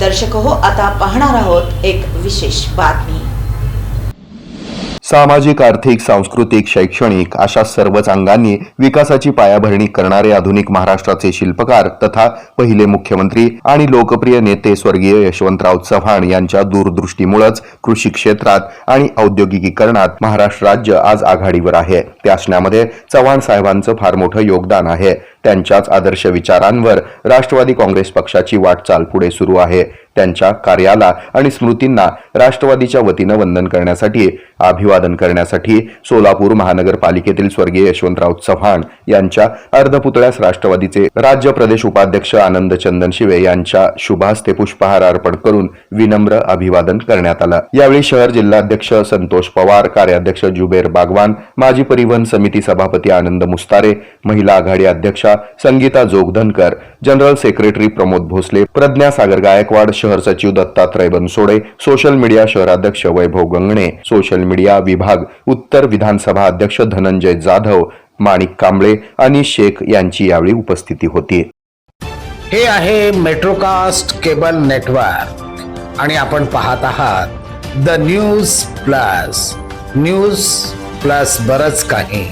दर्शक हो आता पाहणार आहोत एक विशेष बातमी. सामाजिक आर्थिक सांस्कृतिक शैक्षणिक अशा सर्वच अंगांनी विकासाची पायाभरणी करणारे आधुनिक महाराष्ट्राचे शिल्पकार तथा पहिले मुख्यमंत्री आणि लोकप्रिय नेते स्वर्गीय यशवंतराव चव्हाण यांच्या दूरदृष्टीमुळेच कृषी क्षेत्रात आणि औद्योगिकीकरणात महाराष्ट्र राज्य आज आघाडीवर आहे. ते असण्यामध्ये चव्हाण साहेबांचं फार मोठं योगदान आहे. त्यांच्याच आदर्श विचारांवर राष्ट्रवादी काँग्रेस पक्षाची वाटचाल पुढे सुरू आहे. त्यांच्या कार्याला आणि स्मृतींना राष्ट्रवादीच्या वतीनं वंदन करण्यासाठी अभिवादन करण्यासाठी सोलापूर महानगरपालिकेतील स्वर्गीय यशवंतराव चव्हाण यांच्या अर्धपुतळ्यास राष्ट्रवादीचे राज्य प्रदेश उपाध्यक्ष आनंद चंदन शिवे यांच्या शुभास्ते पुष्पहार अर्पण करून विनम्र अभिवादन करण्यात आलं. यावेळी शहर जिल्हाध्यक्ष संतोष पवार कार्याध्यक्ष जुबेर बागवान माजी परिवहन समिती सभापती आनंद मुस्तारे महिला आघाडी अध्यक्षा संगीता जोगधनकर जनरल सेक्रेटरी प्रमोद भोसले प्रज्ञा सागर गायकवाड शहर सचिव दत्तात्रय बनसोडे सोशल मीडिया शहराध्यक्ष वैभव गंगणे सोशल मीडिया विभाग उत्तर विधानसभा अध्यक्ष धनंजय जाधव माणिक कांबळे आणि शेख यांची यावेळी उपस्थिती होती. हे आहे मेट्रोकास्ट केबल नेटवर्क. आणि आपण पाहत आहात the news plus. News plus बरच काही.